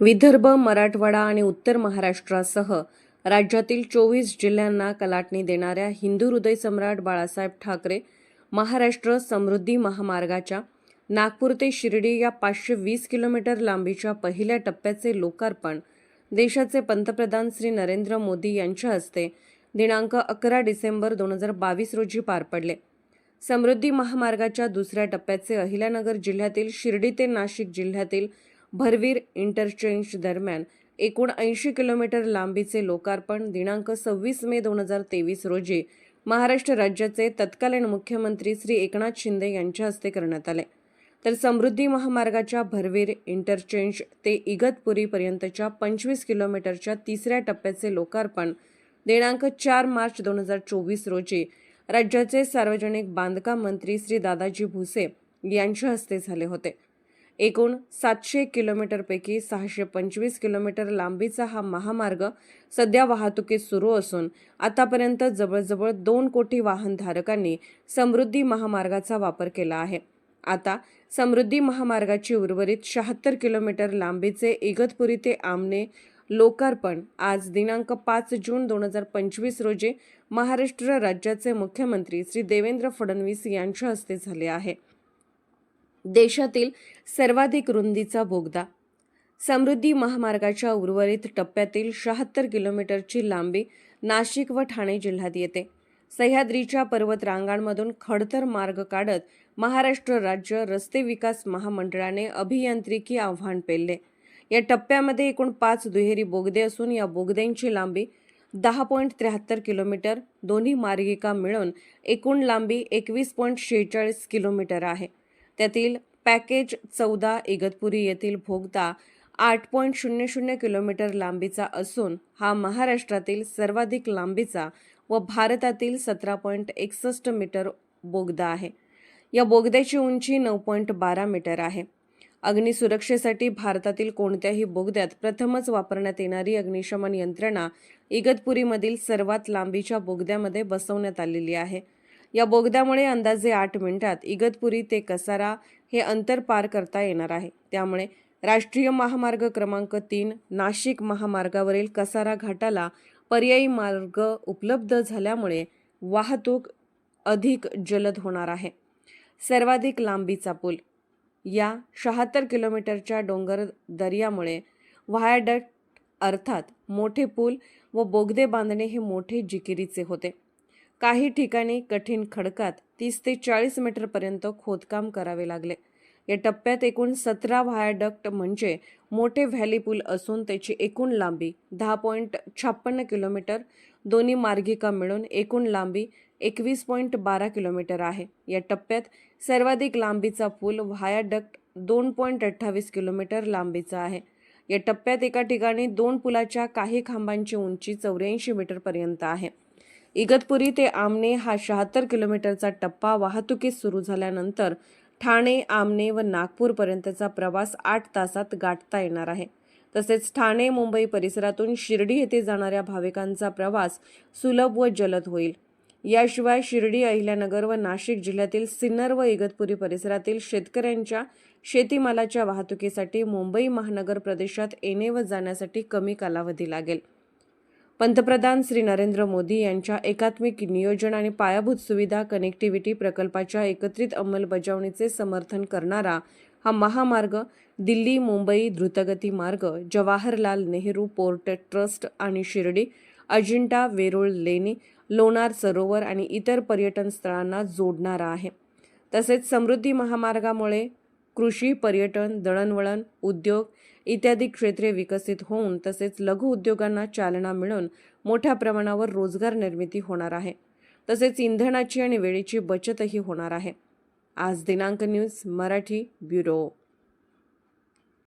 विदर्भ मराठवाडा आणि उत्तर महाराष्ट्रासह राज्यातील चोवीस जिल्ह्यांना कलाटणी देणाऱ्या हिंदू हृदय सम्राट बाळासाहेब ठाकरे महाराष्ट्र समृद्धी महामार्गाच्या नागपूर ते शिर्डी या पाचशे वीस किलोमीटर लांबीच्या पहिल्या टप्प्याचे लोकार्पण देशाचे पंतप्रधान श्री नरेंद्र मोदी यांच्या हस्ते दिनांक अकरा डिसेंबर दोन हजार बावीस रोजी पार पडले. समृद्धी महामार्गाच्या दुसऱ्या टप्प्याचे अहिल्यानगर जिल्ह्यातील शिर्डी ते नाशिक जिल्ह्यातील भरवीर इंटरचेंज दरम्यान एकूण ऐंशी किलोमीटर लांबीचे लोकार्पण दिनांक सव्वीस मे दोन हजार तेवीस रोजी महाराष्ट्र राज्याचे तत्कालीन मुख्यमंत्री श्री एकनाथ शिंदे यांच्या हस्ते करण्यात आले. तर समृद्धी महामार्गाच्या भरवीर इंटरचेंज ते इगतपुरीपर्यंतच्या पंचवीस किलोमीटरच्या तिसऱ्या टप्प्याचे लोकार्पण दिनांक चार मार्च दोन हजार चोवीस रोजी राज्याचे सार्वजनिक बांधकाम मंत्री श्री दादाजी भुसे यांच्या हस्ते झाले होते. एकूण सातशे किलोमीटरपैकी सहाशे पंचवीस किलोमीटर लांबीचा हा महामार्ग सध्या वाहतुकीत सुरू असून आतापर्यंत जवळजवळ दोन कोटी वाहनधारकांनी समृद्धी महामार्गाचा वापर केला आहे. आता समृद्धी महामार्गाची उर्वरित शहात्तर किलोमीटर लांबीचे इगतपुरी ते आमने लोकार्पण आज दिनांक पाच जून दोन हजार पंचवीस रोजी महाराष्ट्र राज्याचे मुख्यमंत्री श्री देवेंद्र फडणवीस यांच्या हस्ते झाले आहे. देशातील सर्वाधिक रुंदीचा बोगदा. समृद्धी महामार्गाच्या उर्वरित टप्प्यातील शहात्तर किलोमीटरची लांबी नाशिक व ठाणे जिल्ह्यात येते. सह्याद्रीच्या पर्वत रांगांमधून खडतर मार्ग काढत महाराष्ट्र राज्य रस्ते विकास महामंडळाने अभियांत्रिकी आव्हान पेलले. या टप्प्यामध्ये एकूण पाच दुहेरी बोगदे असून या बोगद्यांची लांबी दहा पॉईंट त्र्याहत्तर किलोमीटर. दोन्ही मार्गिका मिळून एकूण लांबी एकवीस पॉईंट शेहेचाळीस किलोमीटर आहे. त्यातील पॅकेज चौदा इगतपुरी येथील भोगदा आठ पॉईंट शून्य शून्य किलोमीटर लांबीचा असून हा महाराष्ट्रातील सर्वाधिक लांबीचा व भारतातील सतरा पॉईंट एकसष्ट मीटर बोगदा आहे. या बोगद्याची उंची नऊ पॉईंट बारा मीटर आहे. अग्निसुरक्षेसाठी भारतातील कोणत्याही बोगद्यात प्रथमच वापरण्यात येणारी अग्निशमन यंत्रणा इगतपुरीमधील सर्वात लांबीच्या बोगद्यामध्ये बसवण्यात आलेली आहे. या बोगद्यामुळे अंदाजे आठ मिनिटात इगतपुरी ते कसारा हे अंतर पार करता येणार आहे. त्यामुळे राष्ट्रीय महामार्ग क्रमांक तीन नाशिक महामार्गावरील कसारा घाटाला पर्यायी मार्ग उपलब्ध झाल्यामुळे वाहतूक अधिक जलद होणार आहे. सर्वाधिक लांबीचा पूल या शहात्तर किलोमीटरच्या डोंगर दर्यामुळे व्हायाडक्ट अर्थात मोठे पूल व बोगदे बांधणे हे मोठे जिकिरीचे होते. काही ठिकाणी कठीण खडकात तीस ते चाळीस मीटरपर्यंत खोदकाम करावे लागले. या टप्प्यात एकूण सतरा व्हायाडक्ट म्हणजे मोठे व्हॅली पूल असून त्याची एकूण लांबी दहा पॉईंट छप्पन्न किलोमीटर दोन्ही मार्गिका मिळून एकूण लांबी एकवीस पॉईंट बारा किलोमीटर आहे. या टप्प्यात सर्वाधिक लांबीचा पूल व्हायाडक्ट दोन पॉईंट अठ्ठावीस किलोमीटर लांबीचा आहे. या टप्प्यात एका ठिकाणी दोन पुलाच्या काही खांबांची उंची चौऱ्याऐंशी मीटरपर्यंत आहे. इगतपुरी ते आमने हा शहात्तर किलोमीटरचा टप्पा वाहतुकीस सुरू झाल्यानंतर ठाणे आमने व नागपूरपर्यंतचा प्रवास आठ तासात गाठता येणार आहे. तसेच ठाणे मुंबई परिसरातून शिर्डी येथे जाणाऱ्या भाविकांचा प्रवास सुलभ व जलद होईल. याशिवाय शिर्डी अहिल्यानगर व नाशिक जिल्ह्यातील सिन्नर व इगतपुरी परिसरातील शेतकऱ्यांच्या शेतीमालाच्या वाहतुकीसाठी मुंबई महानगर प्रदेशात येणे व जाण्यासाठी कमी कालावधी लागेल. पंतप्रधान श्री नरेंद्र मोदी यांच्या एकात्मिक नियोजन आणि पायाभूत सुविधा कनेक्टिव्हिटी प्रकल्पाच्या एकत्रित अंमलबजावणीचे समर्थन करणारा हा महामार्ग दिल्ली मुंबई द्रुतगती मार्ग जवाहरलाल नेहरू पोर्ट ट्रस्ट आणि शिर्डी अजिंठा वेरूळ लेणी लोणार सरोवर आणि इतर पर्यटन स्थळांना जोडणारा आहे. तसेच समृद्धी महामार्गामुळे कृषी पर्यटन दळणवळण उद्योग इत्यादी क्षेत्रे विकसित होऊन तसेच लघु उद्योगांना चालना मिळून मोठ्या प्रमाणावर रोजगार निर्मिती होणार आहे. तसेच इंधनाची आणि वेळेची बचतही होणार आहे. आज दिनांक न्यूज मराठी ब्युरो.